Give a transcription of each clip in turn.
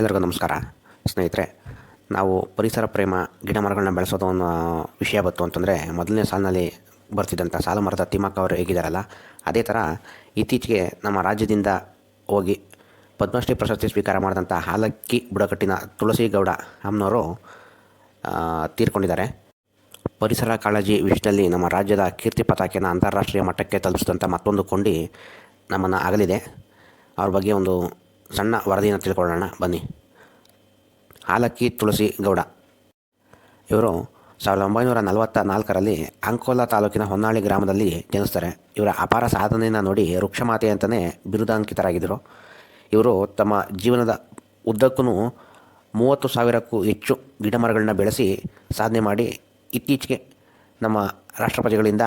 ಎಲ್ಲರಿಗೂ ನಮಸ್ಕಾರ. ಸ್ನೇಹಿತರೆ, ನಾವು ಪರಿಸರ ಪ್ರೇಮ, ಗಿಡ ಮರಗಳನ್ನ ಬೆಳೆಸೋದು ಅನ್ನೋ ವಿಷಯ ಬಂತು ಅಂತಂದರೆ, ಮೊದಲನೇ ಸಾಲಿನಲ್ಲಿ ಬರ್ತಿದ್ದಂಥ ಸಾಲು ಮರದ ತಿಮ್ಮಕ್ಕ ಅವರು ಹೇಗಿದ್ದಾರಲ್ಲ ಅದೇ ಥರ ಇತ್ತೀಚೆಗೆ ನಮ್ಮ ರಾಜ್ಯದಿಂದ ಹೋಗಿ ಪದ್ಮಶ್ರೀ ಪ್ರಶಸ್ತಿ ಸ್ವೀಕಾರ ಮಾಡಿದಂಥ ಹಾಲಕ್ಕಿ ಬುಡಕಟ್ಟಿನ ತುಳಸಿ ಗೌಡ ಅಮ್ಮನವರು ತೀರ್ಕೊಂಡಿದ್ದಾರೆ. ಪರಿಸರ ಕಾಳಜಿ ವಿಷಯದಲ್ಲಿ ನಮ್ಮ ರಾಜ್ಯದ ಕೀರ್ತಿ ಪತಾಕೆಯನ್ನು ಅಂತಾರಾಷ್ಟ್ರೀಯ ಮಟ್ಟಕ್ಕೆ ತಲುಪಿಸಿದಂಥ ಮತ್ತೊಂದು ಕೊಂಡಿ ನಮ್ಮನ್ನು ಆಗಲಿದೆ ಅವ್ರ ಬಗ್ಗೆ ಒಂದು ಸಣ್ಣ ವರದಿಯನ್ನು ತಿಳ್ಕೊಳ್ಳೋಣ. ಬನ್ನಿ. ಹಾಲಕ್ಕಿ ತುಳಸಿ ಗೌಡ. ಇವರು ಸಾವಿರದ ಒಂಬೈನೂರ ನಲವತ್ತ ನಾಲ್ಕರಲ್ಲಿ ಅಂಕೋಲಾ ತಾಲೂಕಿನ ಹೊನ್ನಾಳಿ ಗ್ರಾಮದಲ್ಲಿ ಜನಿಸ್ತಾರೆ. ಇವರ ಅಪಾರ ಸಾಧನೆಯನ್ನು ನೋಡಿ ವೃಕ್ಷಮಾತೆ ಅಂತಲೇ ಬಿರುದಾಂಕಿತರಾಗಿದ್ದರು. ಇವರು ತಮ್ಮ ಜೀವನದ ಉದ್ದಕ್ಕೂ ಮೂವತ್ತು ಸಾವಿರಕ್ಕೂ ಹೆಚ್ಚು ಗಿಡಮರಗಳನ್ನ ಬೆಳೆಸಿ ಸಾಧನೆ ಮಾಡಿ ಇತ್ತೀಚೆಗೆ ನಮ್ಮ ರಾಷ್ಟ್ರಪತಿಗಳಿಂದ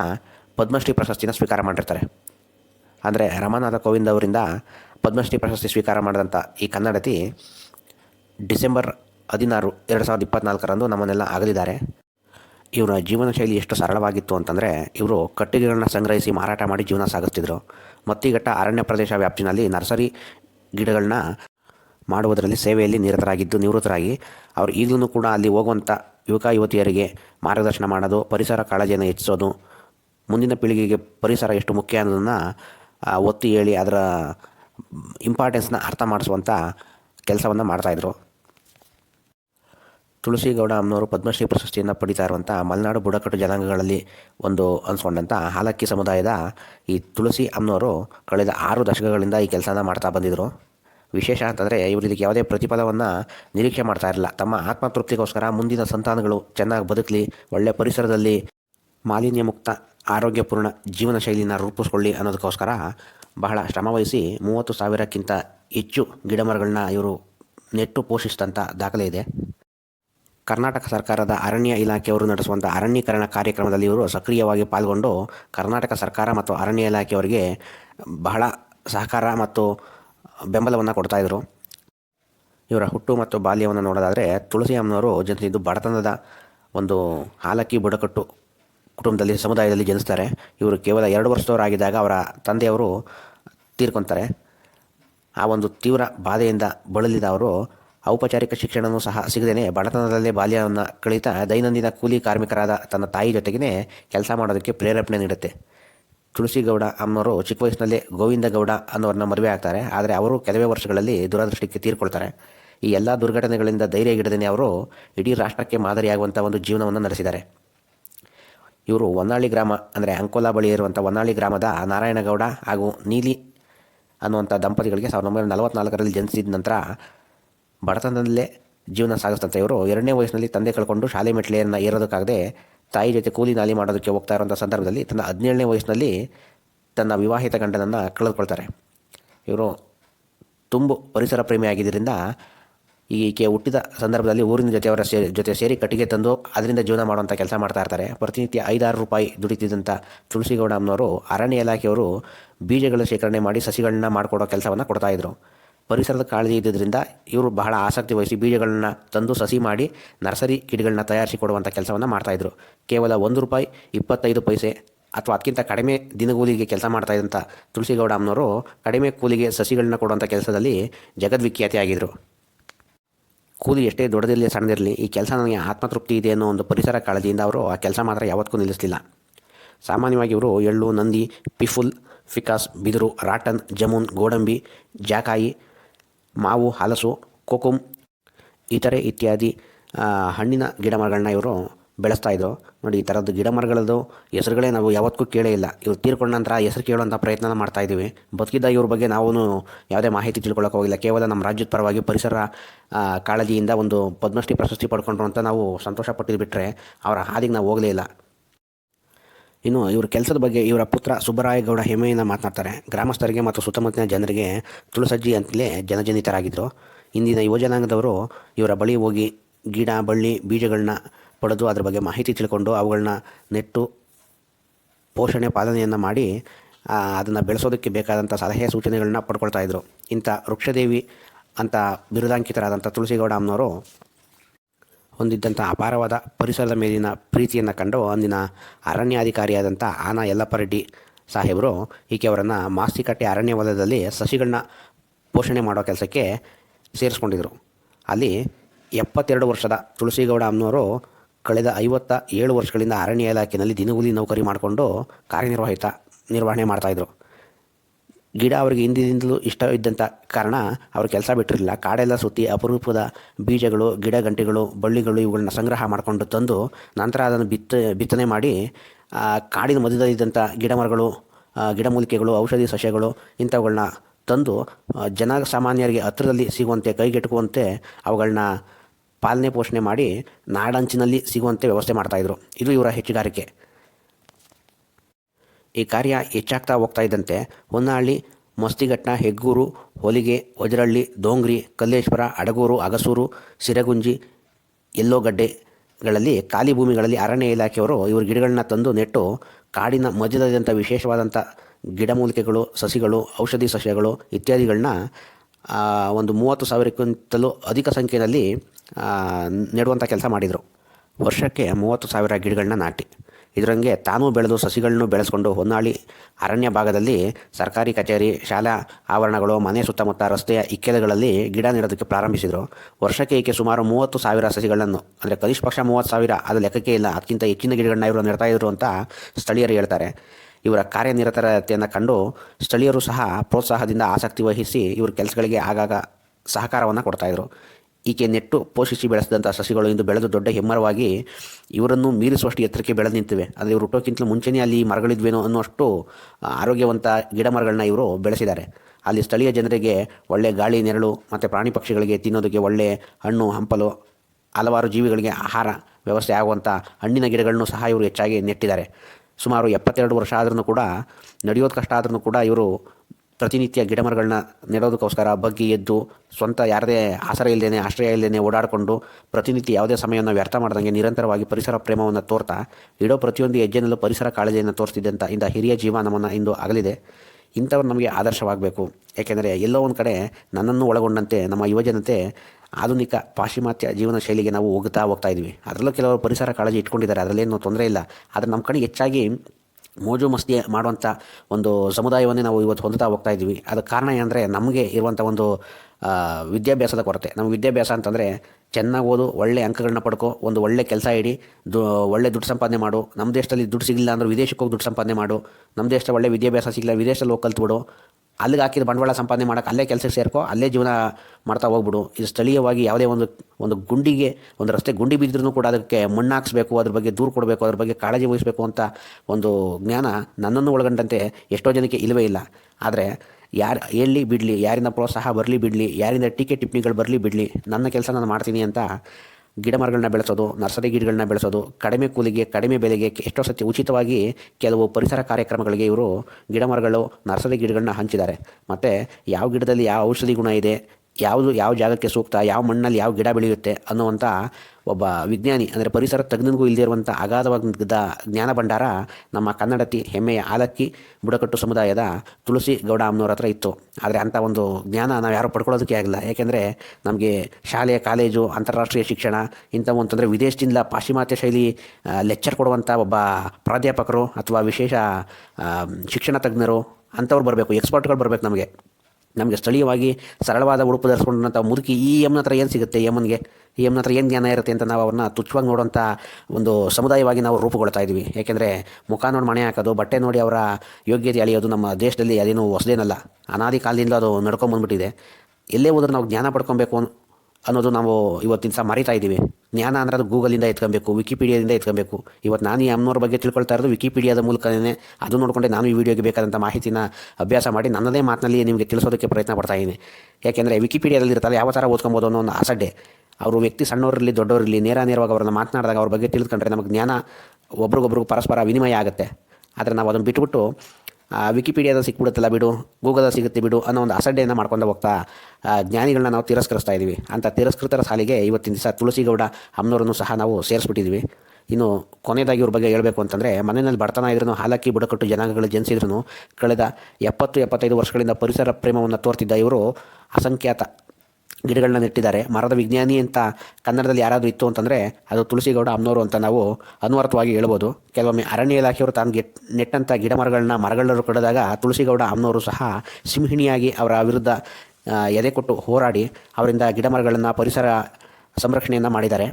ಪದ್ಮಶ್ರೀ ಪ್ರಶಸ್ತಿನ ಸ್ವೀಕಾರ ಮಾಡಿರ್ತಾರೆ. ಅಂದರೆ ರಮಾನಾಥ ಕೋವಿಂದ್ ಅವರಿಂದ ಪದ್ಮಶ್ರೀ ಪ್ರಶಸ್ತಿ ಸ್ವೀಕಾರ ಮಾಡಿದಂಥ ಈ ಕನ್ನಡತಿ ಡಿಸೆಂಬರ್ ಹದಿನಾರು, ಎರಡು ಸಾವಿರದ ಇಪ್ಪತ್ನಾಲ್ಕರಂದು ನಮ್ಮನ್ನೆಲ್ಲ ಆಗಲಿದ್ದಾರೆ ಇವರ ಜೀವನ ಶೈಲಿ ಎಷ್ಟು ಸರಳವಾಗಿತ್ತು ಅಂತಂದರೆ, ಇವರು ಕಟ್ಟಿಗೆಗಳನ್ನ ಸಂಗ್ರಹಿಸಿ ಮಾರಾಟ ಮಾಡಿ ಜೀವನ ಸಾಗಿಸ್ತಿದ್ರು. ಮತ್ತಿಘಟ್ಟ ಅರಣ್ಯ ಪ್ರದೇಶ ವ್ಯಾಪ್ತಿನಲ್ಲಿ ನರ್ಸರಿ ಗಿಡಗಳನ್ನ ಮಾಡುವುದರಲ್ಲಿ ಸೇವೆಯಲ್ಲಿ ನಿರತರಾಗಿದ್ದು ನಿವೃತ್ತರಾಗಿ, ಅವರು ಈಗಲೂ ಕೂಡ ಅಲ್ಲಿ ಹೋಗುವಂಥ ಯುವಕ ಯುವತಿಯರಿಗೆ ಮಾರ್ಗದರ್ಶನ ಮಾಡೋದು, ಪರಿಸರ ಕಾಳಜಿಯನ್ನು ಹೆಚ್ಚಿಸೋದು, ಮುಂದಿನ ಪೀಳಿಗೆಗೆ ಪರಿಸರ ಎಷ್ಟು ಮುಖ್ಯ ಅನ್ನೋದನ್ನು ಒತ್ತಿ ಹೇಳಿ ಅದರ ಇಂಪಾರ್ಟೆನ್ಸ್ನ ಅರ್ಥ ಮಾಡಿಸುವಂಥ ಕೆಲಸವನ್ನು ಮಾಡ್ತಾಯಿದ್ರು ತುಳಸಿ ಗೌಡ ಅಮ್ಮನವರು ಪದ್ಮಶ್ರೀ ಪ್ರಶಸ್ತಿಯನ್ನು ಪಡಿತಾ ಇರುವಂಥ ಮಲೆನಾಡು ಬುಡಕಟ್ಟು ಜನಾಂಗಗಳಲ್ಲಿ ಒಂದು ಅನ್ಸ್ಕೊಂಡಂಥ ಹಾಲಕ್ಕಿ ಸಮುದಾಯದ ಈ ತುಳಸಿ ಅಮ್ಮನವರು ಕಳೆದ ಆರು ದಶಕಗಳಿಂದ ಈ ಕೆಲಸನ ಮಾಡ್ತಾ ಬಂದಿದ್ದರು ವಿಶೇಷ ಅಂತಂದರೆ ಇವರು ಇದಕ್ಕೆ ಯಾವುದೇ ಪ್ರತಿಫಲವನ್ನು ನಿರೀಕ್ಷೆ ಮಾಡ್ತಾ ಇರಲಿಲ್ಲ. ತಮ್ಮ ಆತ್ಮತೃಪ್ತಿಗೋಸ್ಕರ ಮುಂದಿನ ಸಂತಾನಗಳು ಚೆನ್ನಾಗಿ ಬದುಕಲಿ ಒಳ್ಳೆಯ ಪರಿಸರದಲ್ಲಿ ಮಾಲಿನ್ಯ ಮುಕ್ತ ಆರೋಗ್ಯಪೂರ್ಣ ಜೀವನ ಶೈಲಿನ ರೂಪಿಸ್ಕೊಳ್ಳಿ ಅನ್ನೋದಕ್ಕೋಸ್ಕರ ಬಹಳ ಶ್ರಮವಹಿಸಿ ಮೂವತ್ತು ಸಾವಿರಕ್ಕಿಂತ ಹೆಚ್ಚು ಗಿಡಮರಗಳನ್ನ ಇವರು ನೆಟ್ಟು ಪೋಷಿಸಿದಂಥ ದಾಖಲೆ ಇದೆ. ಕರ್ನಾಟಕ ಸರ್ಕಾರದ ಅರಣ್ಯ ಇಲಾಖೆಯವರು ನಡೆಸುವಂಥ ಅರಣ್ಯೀಕರಣ ಕಾರ್ಯಕ್ರಮದಲ್ಲಿ ಇವರು ಸಕ್ರಿಯವಾಗಿ ಪಾಲ್ಗೊಂಡು ಕರ್ನಾಟಕ ಸರ್ಕಾರ ಮತ್ತು ಅರಣ್ಯ ಇಲಾಖೆಯವರಿಗೆ ಬಹಳ ಸಹಕಾರ ಮತ್ತು ಬೆಂಬಲವನ್ನು ಕೊಡ್ತಾಯಿದ್ರು ಇವರ ಹುಟ್ಟು ಮತ್ತು ಬಾಲ್ಯವನ್ನು ನೋಡೋದಾದರೆ ತುಳಸಿ ಅಮ್ಮನವರು ಜನಿಸಿದ್ದು ಬಡತನದ ಒಂದು ಹಾಲಕ್ಕಿ ಬುಡಕಟ್ಟು ಕುಟುಂಬದಲ್ಲಿ, ಸಮುದಾಯದಲ್ಲಿ ಜನಿಸ್ತಾರೆ. ಇವರು ಕೇವಲ ಎರಡು ವರ್ಷದವರಾಗಿದ್ದಾಗ ಅವರ ತಂದೆಯವರು ತೀರ್ಕೊತಾರೆ. ಆ ಒಂದು ತೀವ್ರ ಬಾಧೆಯಿಂದ ಬಳಲಿದ ಅವರು ಔಪಚಾರಿಕ ಶಿಕ್ಷಣವೂ ಸಹ ಸಿಗದೇನೆ ಬಡತನದಲ್ಲೇ ಬಾಲ್ಯವನ್ನು ಕಳೀತ ದೈನಂದಿನ ಕೂಲಿ ಕಾರ್ಮಿಕರಾದ ತನ್ನ ತಾಯಿ ಜೊತೆಗೇ ಕೆಲಸ ಮಾಡೋದಕ್ಕೆ ಪ್ರೇರೇಪಣೆ ನೀಡುತ್ತೆ. ತುಳಸಿ ಗೌಡ ಅಮ್ಮನವರು ಚಿಕ್ಕ ವಯಸ್ಸಿನಲ್ಲಿ ಗೋವಿಂದ ಗೌಡ ಅನ್ನೋರನ್ನ ಮದುವೆ ಆಗ್ತಾರೆ. ಆದರೆ ಅವರು ಕೆಲವೇ ವರ್ಷಗಳಲ್ಲಿ ದುರದೃಷ್ಟಕ್ಕೆ ತೀರ್ಕೊಳ್ತಾರೆ. ಈ ಎಲ್ಲ ದುರ್ಘಟನೆಗಳಿಂದ ಧೈರ್ಯ ಧೈರ್ಯಗಿಡದೇನೆ ಅವರು ಇಡೀ ರಾಷ್ಟ್ರಕ್ಕೆ ಮಾದರಿಯಾಗುವಂಥ ಒಂದು ಜೀವನವನ್ನು ನಡೆಸಿದ್ದಾರೆ. ಇವರು ಹೊನ್ನಾಳಿ ಗ್ರಾಮ, ಅಂದರೆ ಅಂಕೋಲಾ ಬಳಿ ಇರುವಂಥ ಹೊನ್ನಾಳಿ ಗ್ರಾಮದ ನಾರಾಯಣಗೌಡ ಹಾಗೂ ನೀಲಿ ಅನ್ನುವಂಥ ದಂಪತಿಗಳಿಗೆ ಸಾವಿರದ ಒಂಬೈನೂರ ನಲವತ್ನಾಲ್ಕರಲ್ಲಿ ಜನಿಸಿದ ನಂತರ ಬಡತನದಲ್ಲೇ ಜೀವನ ಸಾಗಿಸ್ತಂಥ ಇವರು. ಎರಡನೇ ವಯಸ್ಸಿನಲ್ಲಿ ತಂದೆ ಕಳ್ಕೊಂಡು ಶಾಲೆ ಮೆಟ್ಲೆಯನ್ನು ಏರೋದಕ್ಕಾಗದೆ ತಾಯಿ ಜೊತೆ ಕೂಲಿ ನಾಲಿ ಮಾಡೋದಕ್ಕೆ ಹೋಗ್ತಾ ಇರುವಂಥ ಸಂದರ್ಭದಲ್ಲಿ ತನ್ನ ಹದಿನೇಳನೇ ವಯಸ್ಸಿನಲ್ಲಿ ತನ್ನ ವಿವಾಹಿತ ಗಂಡನನ್ನು ಕಳೆದುಕೊಳ್ತಾರೆ. ಇವರು ತುಂಬು ಪರಿಸರ ಪ್ರೇಮಿ ಆಗಿದ್ದರಿಂದ ಈಕೆ ಹುಟ್ಟಿದ ಸಂದರ್ಭದಲ್ಲಿ ಊರಿನ ಜೊತೆಯವರ ಸೇ, ಜೊತೆ ಸೇರಿ ಕಟ್ಟಿಗೆ ತಂದು ಅದರಿಂದ ಜೀವನ ಮಾಡುವಂಥ ಕೆಲಸ ಮಾಡ್ತಾ ಇರ್ತಾರೆ. ಪ್ರತಿನಿತ್ಯ ಐದಾರು ರೂಪಾಯಿ ದುಡಿತಿದ್ದಂಥ ತುಳಸಿಗೌಡ ಅಮ್ಮನವರು ಅರಣ್ಯ ಇಲಾಖೆಯವರು ಬೀಜಗಳ ಶೇಖರಣೆ ಮಾಡಿ ಸಸಿಗಳನ್ನ ಮಾಡಿಕೊಡೋ ಕೆಲಸವನ್ನು ಕೊಡ್ತಾಯಿದ್ರು ಪರಿಸರದ ಕಾಳಜಿ ಇದ್ದಿದ್ದರಿಂದ ಇವರು ಬಹಳ ಆಸಕ್ತಿ ವಹಿಸಿ ಬೀಜಗಳನ್ನ ತಂದು ಸಸಿ ಮಾಡಿ ನರ್ಸರಿ ಗಿಡಗಳನ್ನ ತಯಾರಿಸಿ ಕೊಡುವಂಥ ಕೆಲಸವನ್ನು ಮಾಡ್ತಾಯಿದ್ರು ಕೇವಲ ಒಂದು ರೂಪಾಯಿ ಇಪ್ಪತ್ತೈದು ಪೈಸೆ ಅಥವಾ ಅದಕ್ಕಿಂತ ಕಡಿಮೆ ದಿನಗೂಲಿಗೆ ಕೆಲಸ ಮಾಡ್ತಾ ಇದ್ದಂಥ ತುಳಸಿಗೌಡ ಅಮ್ಮನವರು ಕಡಿಮೆ ಕೂಲಿಗೆ ಸಸಿಗಳನ್ನ ಕೊಡುವಂಥ ಕೆಲಸದಲ್ಲಿ ಜಗದ್ವಿಖ್ಯಾತಿಯಾಗಿದ್ದರು ಕೂಲಿ ಎಷ್ಟೇ ದೊಡ್ಡದಿರಲಿ ಸಣ್ಣದಿರಲಿ ಈ ಕೆಲಸ ನನಗೆ ಆತ್ಮತೃಪ್ತಿ ಇದೆ ಅನ್ನೋ ಒಂದು ಪರಿಸರ ಕಾಳಜಿಯಿಂದ ಅವರು ಆ ಕೆಲಸ ಮಾತ್ರ ಯಾವತ್ತೂ ನಿಲ್ಲಿಸಲಿಲ್ಲ. ಸಾಮಾನ್ಯವಾಗಿ ಇವರು ಎಳ್ಳು, ನಂದಿ, ಪಿಫುಲ್, ಫಿಕಾಸ್, ಬಿದಿರು, ರಾಟನ್, ಜಮೂನ್, ಗೋಡಂಬಿ, ಜಾಕಾಯಿ ಮಾವು, ಹಲಸು, ಕೊಕುಮ್ ಇತರೆ ಇತ್ಯಾದಿ ಹಣ್ಣಿನ ಗಿಡ ಮರಗಳನ್ನ ಇವರು ಬೆಳೆಸ್ತಾ ಇದ್ರು. ನೋಡಿ, ಈ ಥರದ್ದು ಗಿಡ ಮರಗಳದ್ದು ಹೆಸರುಗಳೇ ನಾವು ಯಾವತ್ತೂ ಕೇಳೇ ಇಲ್ಲ. ಇವ್ರು ತೀರ್ಕೊಂಡ ನಂತರ ಹೆಸರು ಕೇಳುವಂಥ ಪ್ರಯತ್ನ ಮಾಡ್ತಾ ಇದ್ದೀವಿ. ಬದುಕಿದ್ದ ಇವ್ರ ಬಗ್ಗೆ ನಾವು ಯಾವುದೇ ಮಾಹಿತಿ ತಿಳ್ಕೊಳ್ಳೋಕೆ ಹೋಗಿಲ್ಲ. ಕೇವಲ ನಮ್ಮ ರಾಜ್ಯದ ಪರವಾಗಿ ಪರಿಸರ ಕಾಳಜಿಯಿಂದ ಒಂದು ಪದ್ಮಶ್ರೀ ಪ್ರಶಸ್ತಿ ಪಡ್ಕೊಂಡ್ರು ಅಂತ ನಾವು ಸಂತೋಷ ಪಟ್ಟಿದ್ದು ಬಿಟ್ಟರೆ ಅವರ ಹಾದಿಗೆ ನಾವು ಹೋಗಲೇ ಇಲ್ಲ. ಇನ್ನು ಇವ್ರ ಕೆಲಸದ ಬಗ್ಗೆ ಇವರ ಪುತ್ರ ಸುಬ್ಬರಾಯಗೌಡ ಹೆಮ್ಮೆಯಿಂದ ಮಾತನಾಡ್ತಾರೆ. ಗ್ರಾಮಸ್ಥರಿಗೆ ಮತ್ತು ಸುತ್ತಮುತ್ತಲಿನ ಜನರಿಗೆ ತುಳಸಜ್ಜಿ ಅಂತಲೇ ಜನಜನಿತರಾಗಿದ್ದರು ಇಂದಿನ ಯುವಜನಾಂಗದವರು ಇವರ ಬಳಿ ಹೋಗಿ ಗಿಡ, ಬಳ್ಳಿ ಬೀಜಗಳನ್ನ ಪಡೆದು ಅದರ ಬಗ್ಗೆ ಮಾಹಿತಿ ತಿಳ್ಕೊಂಡು ಅವುಗಳನ್ನ ನೆಟ್ಟು ಪೋಷಣೆ ಪಾಲನೆಯನ್ನು ಮಾಡಿ ಅದನ್ನು ಬೆಳೆಸೋದಕ್ಕೆ ಬೇಕಾದಂಥ ಸಲಹೆ ಸೂಚನೆಗಳನ್ನ ಪಡ್ಕೊಳ್ತಾ ಇದ್ದರು ಇಂಥ ವೃಕ್ಷದೇವಿ ಅಂತ ಬಿರುದಾಂಕಿತರಾದಂಥ ತುಳಸಿಗೌಡ ಅಮ್ಮನವರು ಹೊಂದಿದ್ದಂಥ ಅಪಾರವಾದ ಪರಿಸರದ ಮೇಲಿನ ಪ್ರೀತಿಯನ್ನು ಕಂಡು ಅಂದಿನ ಅರಣ್ಯಾಧಿಕಾರಿಯಾದಂಥ ಆನ ಯಲ್ಲಪ್ಪ ರೆಡ್ಡಿ ಸಾಹೇಬರು ಈಕೆ ಅವರನ್ನು ಮಾಸ್ತಿಕಟ್ಟೆ ಅರಣ್ಯ ವಲಯದಲ್ಲಿ ಸಸಿಗಳನ್ನ ಪೋಷಣೆ ಮಾಡೋ ಕೆಲಸಕ್ಕೆ ಸೇರಿಸ್ಕೊಂಡಿದ್ರು. ಅಲ್ಲಿ ಎಪ್ಪತ್ತೆರಡು ವರ್ಷದ ತುಳಸಿಗೌಡ ಅಮ್ಮನವರು ಕಳೆದ ಐವತ್ತ ಏಳು ವರ್ಷಗಳಿಂದ ಅರಣ್ಯ ಇಲಾಖೆಯಲ್ಲಿ ದಿನಗೂಲಿ ನೌಕರಿ ಮಾಡಿಕೊಂಡು ಕಾರ್ಯನಿರ್ವಹಿತ ನಿರ್ವಹಣೆ ಮಾಡ್ತಾಯಿದ್ರು ಗಿಡ ಅವರಿಗೆ ಹಿಂದಿನಿಂದಲೂ ಇಷ್ಟವಿದ್ದಂಥ ಕಾರಣ ಅವರು ಕೆಲಸ ಬಿಟ್ಟಿರಲಿಲ್ಲ. ಕಾಡೆಲ್ಲ ಸುತ್ತಿ ಅಪರೂಪದ ಬೀಜಗಳು, ಗಿಡ ಗಂಟೆಗಳು, ಬಳ್ಳಿಗಳು ಇವುಗಳನ್ನ ಸಂಗ್ರಹ ಮಾಡಿಕೊಂಡು ತಂದು ನಂತರ ಅದನ್ನು ಬಿತ್ತ, ಬಿತ್ತನೆ ಮಾಡಿ ಕಾಡಿನ ಮಧ್ಯದಲ್ಲಿದ್ದಂಥ ಗಿಡ ಮರಗಳು ಗಿಡಮೂಲಿಕೆಗಳು, ಔಷಧಿ ಸಸ್ಯಗಳು ಇಂಥವುಗಳನ್ನ ತಂದು ಜನ ಸಾಮಾನ್ಯರಿಗೆ ಹತ್ತಿರದಲ್ಲಿ ಸಿಗುವಂತೆ, ಕೈಗೆಟುಕುವಂತೆ ಅವುಗಳನ್ನ ಪಾಲನೆ ಪೋಷಣೆ ಮಾಡಿ ನಾಡಂಚಿನಲ್ಲಿ ಸಿಗುವಂತೆ ವ್ಯವಸ್ಥೆ ಮಾಡ್ತಾಯಿದ್ರು ಇದು ಇವರ ಹೆಚ್ಚುಗಾರಿಕೆ. ಈ ಕಾರ್ಯ ಹೆಚ್ಚಾಗ್ತಾ ಹೋಗ್ತಾ ಇದ್ದಂತೆ ಹೊನ್ನಾಳಿ, ಮಸ್ತಿಘಟ್ಟ, ಹೆಗ್ಗೂರು, ಹೊಲಿಗೆ ವಜ್ರಳ್ಳಿ ದೋಂಗ್ರಿ, ಕಲ್ಲೇಶ್ವರ, ಅಡಗೂರು, ಅಗಸೂರು, ಸಿರಗುಂಜಿ ಎಲ್ಲೋಗಡ್ಡೆಗಳಲ್ಲಿ ಖಾಲಿ ಭೂಮಿಗಳಲ್ಲಿ ಅರಣ್ಯ ಇಲಾಖೆಯವರು ಇವರು ಗಿಡಗಳನ್ನ ತಂದು ನೆಟ್ಟು ಕಾಡಿನ ಮಧ್ಯದಲ್ಲಿದ್ದಂಥ ವಿಶೇಷವಾದಂಥ ಗಿಡಮೂಲಿಕೆಗಳು, ಸಸಿಗಳು, ಔಷಧಿ ಸಸ್ಯಗಳು ಇತ್ಯಾದಿಗಳನ್ನ ಒಂದು ಮೂವತ್ತು ಸಾವಿರಕ್ಕಿಂತಲೂ ಅಧಿಕ ಸಂಖ್ಯೆಯಲ್ಲಿ ನೆಡುವಂಥ ಕೆಲಸ ಮಾಡಿದರು. ವರ್ಷಕ್ಕೆ ಮೂವತ್ತು ಸಾವಿರ ಗಿಡಗಳನ್ನ ನಾಟಿ. ಇದರಂಗೆ ತಾನೂ ಬೆಳೆದು ಸಸಿಗಳನ್ನು ಬೆಳೆಸ್ಕೊಂಡು ಹೊನ್ನಾಳಿ ಅರಣ್ಯ ಭಾಗದಲ್ಲಿ ಸರ್ಕಾರಿ ಕಚೇರಿ, ಶಾಲಾ ಆವರಣಗಳು, ಮನೆ ಸುತ್ತಮುತ್ತ ರಸ್ತೆಯ ಇಕ್ಕೆಲಗಳಲ್ಲಿ ಗಿಡ ನೆಡೋದಕ್ಕೆ ಪ್ರಾರಂಭಿಸಿದರು. ವರ್ಷಕ್ಕೆ ಈಕೆ ಸುಮಾರು ಮೂವತ್ತು ಸಾವಿರ ಸಸಿಗಳನ್ನು, ಅಂದರೆ ಕನಿಷ್ಠ ಪಕ್ಷ ಮೂವತ್ತು ಸಾವಿರ ಅದು ಲೆಕ್ಕಕ್ಕೆ ಇಲ್ಲ. ಅದಕ್ಕಿಂತ ಹೆಚ್ಚಿನ ಗಿಡಗಳನ್ನ ಇವರು ನೆಡ್ತಾ ಇದ್ರು ಅಂತ ಸ್ಥಳೀಯರು ಹೇಳ್ತಾರೆ. ಇವರ ಕಾರ್ಯನಿರತರತೆಯನ್ನು ಕಂಡು ಸ್ಥಳೀಯರು ಸಹ ಪ್ರೋತ್ಸಾಹದಿಂದ ಆಸಕ್ತಿ ವಹಿಸಿ ಇವ್ರ ಕೆಲಸಗಳಿಗೆ ಆಗಾಗ ಸಹಕಾರವನ್ನು ಕೊಡ್ತಾಯಿದ್ರು ಈಕೆ ನೆಟ್ಟು ಪೋಷಿಸಿ ಬೆಳೆಸಿದಂಥ ಸಸಿಗಳು ಇಂದು ಬೆಳೆದು ದೊಡ್ಡ ಹೆಮ್ಮರವಾಗಿ ಇವರನ್ನು ಮೀರಿಸುವಷ್ಟು ಎತ್ತರಕ್ಕೆ ಬೆಳೆದು ನಿಂತಿವೆ. ಆದರೆ ಇವರು ಹುಟ್ಟೋಕ್ಕಿಂತಲೂ ಮುಂಚೆನೇ ಅಲ್ಲಿ ಮರಗಳಿದ್ವೇನೋ ಅನ್ನುವಷ್ಟು ಆ, ಆರೋಗ್ಯವಂತ ಗಿಡ ಮರಗಳನ್ನ ಇವರು ಬೆಳೆಸಿದ್ದಾರೆ. ಅಲ್ಲಿ ಸ್ಥಳೀಯ ಜನರಿಗೆ ಒಳ್ಳೆ ಗಾಳಿ ನೆರಳು ಮತ್ತು ಪ್ರಾಣಿ ಪಕ್ಷಿಗಳಿಗೆ ತಿನ್ನೋದಕ್ಕೆ ಒಳ್ಳೆ ಹಣ್ಣು ಹಂಪಲು ಹಲವಾರು ಜೀವಿಗಳಿಗೆ ಆಹಾರ ವ್ಯವಸ್ಥೆ ಆಗುವಂಥ ಹಣ್ಣಿನ ಗಿಡಗಳನ್ನು ಸಹ ಇವರು ಹೆಚ್ಚಾಗಿ ನೆಟ್ಟಿದ್ದಾರೆ. ಸುಮಾರು ಎಪ್ಪತ್ತೆರಡು ವರ್ಷ ಆದ್ರೂ ಕೂಡ ನಡೆಯೋದು ಕಷ್ಟ ಆದ್ರೂ ಕೂಡ ಇವರು ಪ್ರತಿನಿತ್ಯ ಗಿಡಮರಗಳನ್ನ ನೆಡೋದಕ್ಕೋಸ್ಕರ ಬಗ್ಗಿ ಎದ್ದು ಸ್ವಂತ ಯಾರದೇ ಆಸರೆ ಇಲ್ಲದೇ ಆಶ್ರಯ ಇಲ್ಲದೇ ಓಡಾಡಿಕೊಂಡು ಪ್ರತಿನಿತ್ಯ ಯಾವುದೇ ಸಮಯವನ್ನು ವ್ಯರ್ಥ ಮಾಡ್ದಂಗೆ ನಿರಂತರವಾಗಿ ಪರಿಸರ ಪ್ರೇಮವನ್ನು ತೋರ್ತಾ ಇಡೋ ಪ್ರತಿಯೊಂದು ಹೆಜ್ಜೆನಲ್ಲೂ ಪರಿಸರ ಕಾಳಜಿಯನ್ನು ತೋರಿಸ್ತಿದ್ದಂಥ ಇಂಥ ಹಿರಿಯ ಜೀವ ನಮ್ಮನ್ನು ಇಂದು ಆಗಲಿದೆ ಇಂಥವ್ರು ನಮಗೆ ಆದರ್ಶವಾಗಬೇಕು. ಏಕೆಂದರೆ ಎಲ್ಲೋ ಒಂದು ಕಡೆ ನನ್ನನ್ನು ಒಳಗೊಂಡಂತೆ ನಮ್ಮ ಯುವಜನತೆ ಆಧುನಿಕ ಪಾಶ್ಚಿಮಾತ್ಯ ಜೀವನ ಶೈಲಿಗೆ ನಾವು ಹೋಗ್ತಾ ಹೋಗ್ತಾ ಇದ್ವಿ. ಅದರಲ್ಲೂ ಕೆಲವರು ಪರಿಸರ ಕಾಳಜಿ ಇಟ್ಕೊಂಡಿದ್ದಾರೆ. ಅದರಲ್ಲೇನು ತೊಂದರೆ ಇಲ್ಲ. ಆದರೆ ನಮ್ಮ ಕಡೆ ಹೆಚ್ಚಾಗಿ ಮೋಜು ಮಸ್ತಿ ಮಾಡುವಂಥ ಒಂದು ಸಮುದಾಯವನ್ನೇ ನಾವು ಇವತ್ತು ಹೊಂದುತ್ತಾ ಹೋಗ್ತಾ ಇದ್ದೀವಿ. ಅದಕ್ಕೆ ಕಾರಣ ಏನಂದರೆ ನಮಗೆ ಇರುವಂಥ ಒಂದು ವಿದ್ಯಾಭ್ಯಾಸದ ಕೊರತೆ. ನಮ್ಮ ವಿದ್ಯಾಭ್ಯಾಸ ಅಂತಂದರೆ ಚೆನ್ನಾಗಿ ಓದು, ಒಳ್ಳೆ ಅಂಕಗಳನ್ನ ಪಡ್ಕೊ, ಒಂದು ಒಳ್ಳೆ ಕೆಲಸ ಇಡಿ, ದು, ಒಳ್ಳೆ ದುಡ್ಡು ಸಂಪಾದನೆ ಮಾಡು. ನಮ್ಮ ದೇಶದಲ್ಲಿ ದುಡ್ಡು ಸಿಗಲಿಲ್ಲ ಅಂದ್ರೆ ವಿದೇಶಕ್ಕೆ ಹೋಗಿ ದುಡ್ಡು ಸಂಪಾದನೆ ಮಾಡು. ನಮ್ಮ ದೇಶದಲ್ಲಿ ಒಳ್ಳೆ ವಿದ್ಯಾಭ್ಯಾಸ ಸಿಗಲಿಲ್ಲ, ವಿದೇಶದಲ್ಲಿ ಹೋಗಿ ಕಲ್ತ್ಬಿಡು. ಅಲ್ಲಿಗೆ ಹಾಕಿದ ಬಂಡವಾಳ ಸಂಪಾದನೆ ಮಾಡೋಕೆ ಅಲ್ಲೇ ಕೆಲಸಕ್ಕೆ ಸೇರ್ಕೊ, ಅಲ್ಲೇ ಜೀವನ ಮಾಡ್ತಾ ಹೋಗ್ಬಿಡು. ಇದು ಸ್ಥಳೀಯವಾಗಿ ಯಾವುದೇ ಒಂದು ಒಂದು ಗುಂಡಿಗೆ, ಒಂದು ರಸ್ತೆ ಗುಂಡಿ ಬಿದ್ದರೂ ಕೂಡ ಅದಕ್ಕೆ ಮಣ್ಣು ಹಾಕ್ಸ್ಬೇಕು ಅದ್ರ ಬಗ್ಗೆ ದೂರು ಕೊಡಬೇಕು, ಅದ್ರ ಬಗ್ಗೆ ಕಾಳಜಿ ವಹಿಸಬೇಕು ಅಂತ ಒಂದು ಜ್ಞಾನ ನನ್ನನ್ನು ಒಳಗೊಂಡಂತೆ ಎಷ್ಟೋ ಜನಕ್ಕೆ ಇಲ್ಲವೇ ಇಲ್ಲ. ಆದರೆ ಯಾರು ಎಲ್ಲಿ ಬಿಡಲಿ, ಯಾರಿಂದ ಪ್ರೋತ್ಸಾಹ ಬರಲಿ ಬಿಡಲಿ, ಯಾರಿಂದ ಟೀಕೆ ಟಿಪ್ಪಣಿಗಳು ಬರಲಿ ಬಿಡಲಿ, ನನ್ನ ಕೆಲಸ ನಾನು ಮಾಡ್ತೀನಿ ಅಂತ ಗಿಡ ಮರಗಳನ್ನ ಬೆಳೆಸೋದು, ನರ್ಸರಿ ಗಿಡಗಳನ್ನ ಬೆಳೆಸೋದು, ಕಡಿಮೆ ಕೂಲಿಗೆ, ಕಡಿಮೆ ಬೆಲೆಗೆ ಎಷ್ಟೋ ಸತಿ ಉಚಿತವಾಗಿ ಕೆಲವು ಪರಿಸರ ಕಾರ್ಯಕ್ರಮಗಳಿಗೆ ಇವರು ಗಿಡ ಮರಗಳು ನರ್ಸರಿ ಗಿಡಗಳನ್ನ ಹಂಚಿದ್ದಾರೆ. ಮತ್ತು ಯಾವ ಗಿಡದಲ್ಲಿ ಯಾವ ಔಷಧಿ ಗುಣ ಇದೆ, ಯಾವುದು, ಯಾವ ಜಾಗಕ್ಕೆ ಸೂಕ್ತ, ಯಾವ ಮಣ್ಣಲ್ಲಿ ಯಾವ ಗಿಡ ಬೆಳೆಯುತ್ತೆ ಅನ್ನುವಂಥ ಒಬ್ಬ ವಿಜ್ಞಾನಿ ಅಂದರೆ ಪರಿಸರ ತಜ್ಞನಿಗೂ ಇಲ್ಲದೇ ಇರುವಂಥ ಅಗಾಧವಾದ ಜ್ಞಾನ ಭಂಡಾರ ನಮ್ಮ ಕನ್ನಡತಿ ಹೆಮ್ಮೆಯ ಆಲಕ್ಕಿ ಬುಡಕಟ್ಟು ಸಮುದಾಯದ ತುಳಸಿ ಗೌಡ ಅಮ್ಮನವ್ರ ಹತ್ರ ಇತ್ತು. ಆದರೆ ಅಂಥ ಒಂದು ಜ್ಞಾನ ನಾವು ಯಾರೂ ಪಡ್ಕೊಳ್ಳೋದಕ್ಕೆ ಆಗಿಲ್ಲ. ಏಕೆಂದರೆ ನಮಗೆ ಶಾಲೆ, ಕಾಲೇಜು, ಅಂತಾರಾಷ್ಟ್ರೀಯ ಶಿಕ್ಷಣ ಇಂಥವು ಅಂತಂದರೆ ವಿದೇಶದಿಂದ ಪಾಶ್ಚಿಮಾತ್ಯ ಶೈಲಿ ಲೆಕ್ಚರ್ ಕೊಡುವಂಥ ಒಬ್ಬ ಪ್ರಾಧ್ಯಾಪಕರು ಅಥವಾ ವಿಶೇಷ ಶಿಕ್ಷಣ ತಜ್ಞರು ಅಂಥವ್ರು ಬರಬೇಕು ಎಕ್ಸ್ಪರ್ಟ್ಗಳು ಬರಬೇಕು ನಮಗೆ. ನಮಗೆ ಸ್ಥಳೀಯವಾಗಿ ಸರಳವಾದ ಉಡುಪು ಧರಿಸ್ಕೊಂಡಂಥ ಮುದುಕಿ ಈ ಎಮ್ನ ಹತ್ರ ಏನು ಸಿಗುತ್ತೆ? ಎಮ್ಮನಿಗೆ ಈ ಎಮ್ನ ಹತ್ರ ಏನು ಜ್ಞಾನ ಇರುತ್ತೆ ಅಂತ ನಾವು ಅವ್ರನ್ನ ತುಚ್ಛವಾಗಿ ನೋಡುವಂಥ ಒಂದು ಸಮುದಾಯವಾಗಿ ನಾವು ರೂಪುಗೊಳ್ತಾ ಇದ್ವಿ. ಯಾಕೆಂದರೆ ಮುಖ ನೋಡಿ ಮಣೆ ಹಾಕೋದು, ಬಟ್ಟೆ ನೋಡಿ ಅವರ ಯೋಗ್ಯತೆ ಅಳಿಯೋದು ನಮ್ಮ ದೇಶದಲ್ಲಿ ಅದೇನು ಹೊಸದೇನಲ್ಲ. ಅನಾದಿ ಕಾಲದಿಂದ ಅದು ನಡ್ಕೊಂಬಂದ್ಬಿಟ್ಟಿದೆ ಎಲ್ಲೇ ಹೋದ್ರೂ ನಾವು ಜ್ಞಾನ ಪಡ್ಕೊಬೇಕು ಅನ್ನೋದು ನಾವು ಇವತ್ತಿನ ಸಹ ಮರಿತಾ ಇದ್ದೀವಿ. ಜ್ಞಾನ ಅಂದರೆ ಅದು ಗೂಗಲಿಂದ ಎತ್ಕೊಬೇಕು, ವಿಕಿಪೀಡಿಯಾದಿಂದ ಎತ್ಕೊಬೇಕು. ಇವತ್ತು ನಾನು ಈ ಅಮ್ಮನವ್ರ ಬಗ್ಗೆ ತಿಳ್ಕೊಳ್ತಾ ಇರೋದು ವಿಕಿಪೀಡಿಯಾದ ಮೂಲಕನೇ ಅದು ನೋಡಿಕೊಂಡೆ ನಾನು ಈ ವಿಡಿಯೋಗೆ ಬೇಕಾದಂಥ ಮಾಹಿತಿನ ಅಭ್ಯಾಸ ಮಾಡಿ ನನ್ನದೇ ಮಾತಿನಲ್ಲಿ ನಿಮಗೆ ತಿಳಿಸೋದಕ್ಕೆ ಪ್ರಯತ್ನ ಪಡ್ತಾ ಇದ್ದೀನಿ. ಯಾಕೆಂದರೆ ವಿಕಿಪೀಡಿಯಾದಲ್ಲಿ ಇರ್ತಾರೆ ಯಾವ ಥರ ಓದ್ಕೊಬೋದು ಅನ್ನೋ ಒಂದು ಅಸಡ್ಡೆ ಅವರು ವ್ಯಕ್ತಿ ಸಣ್ಣವರಲ್ಲಿ ದೊಡ್ಡವರಲ್ಲಿ ನೇರ ನೇರವಾಗಿ ಅವರನ್ನು ಮಾತನಾಡಿದಾಗ ಅವ್ರ ಬಗ್ಗೆ ತಿಳ್ಕೊಂಡ್ರೆ ನಮಗೆ ಜ್ಞಾನ ಒಬ್ರಿಗೊಬ್ರಿಗೂ ಪರಸ್ಪರ ವಿನಿಮಯ ಆಗುತ್ತೆ. ಆದರೆ ನಾವು ಅದನ್ನು ಬಿಟ್ಬಿಟ್ಟು ವಿಕಿಪೀಡಿಯಾದ ಸಿಕ್ಬಿಡುತ್ತಲ್ಲ ಬಿಡು ಗೂಗಲ್ ಸಿಗುತ್ತೆ ಬಿಡು ಅನ್ನೋ ಒಂದು ಅಸಡ್ಡೆಯನ್ನು ಮಾಡ್ಕೊಂಡು ಹೋಗ್ತಾ ಜ್ಞಾನಿಗಳನ್ನ ನಾವು ತಿರಸ್ಕರಿಸ್ತಾ ಇದ್ದೀವಿ ಅಂತ ತಿರಸ್ಕೃತರ ಸಾಲಿಗೆ ಇವತ್ತಿನ ದಿವಸ ತುಳಸಿಗೌಡ ಅಮ್ಮನವರನ್ನು ಸಹ ನಾವು ಸೇರಿಸ್ಬಿಟ್ಟಿದ್ವಿ. ಇನ್ನು ಕೊನೆಯದಾಗಿ ಇವ್ರ ಬಗ್ಗೆ ಹೇಳಬೇಕು ಅಂತಂದರೆ, ಮನೆಯಲ್ಲಿ ಬಡತನ ಇದ್ರೂ ಹಾಲಕ್ಕಿ ಬುಡಕಟ್ಟು ಜನಾಂಗಗಳು ಜನಿಸಿದ್ರು ಕಳೆದ ಎಪ್ಪತ್ತು ಎಪ್ಪತ್ತೈದು ವರ್ಷಗಳಿಂದ ಪರಿಸರ ಪ್ರೇಮವನ್ನು ತೋರ್ತಿದ್ದ ಇವರು ಅಸಂಖ್ಯಾತ. ಗಿಡಗಳನ್ನ ನೆಟ್ಟಿದ್ದಾರೆ. ಮರದ ವಿಜ್ಞಾನಿ ಅಂತ ಕನ್ನಡದಲ್ಲಿ ಯಾರಾದರೂ ಇತ್ತು ಅಂತಂದರೆ ಅದು ತುಳಸಿಗೌಡ, ಅಮ್ನೋರು ಅಂತ ನಾವು ಅನ್ವರ್ಥವಾಗಿ ಹೇಳ್ಬೋದು. ಕೆಲವೊಮ್ಮೆ ಅರಣ್ಯ ಇಲಾಖೆಯವರು ತಾನು ಗೆಟ್ ನೆಟ್ಟಂಥ ಗಿಡ ಮರಗಳನ್ನ ಮರಗಳನ್ನು ಕಡಿದಾಗ ತುಳಸಿಗೌಡ, ಅಮ್ನೋರು ಸಹ ಸಿಂಹಿಣಿಯಾಗಿ ಅವರ ವಿರುದ್ಧ ಎದೆ ಕೊಟ್ಟು ಹೋರಾಡಿ ಅವರಿಂದ ಗಿಡ ಮರಗಳನ್ನು ಪರಿಸರ ಸಂರಕ್ಷಣೆಯನ್ನು ಮಾಡಿದ್ದಾರೆ.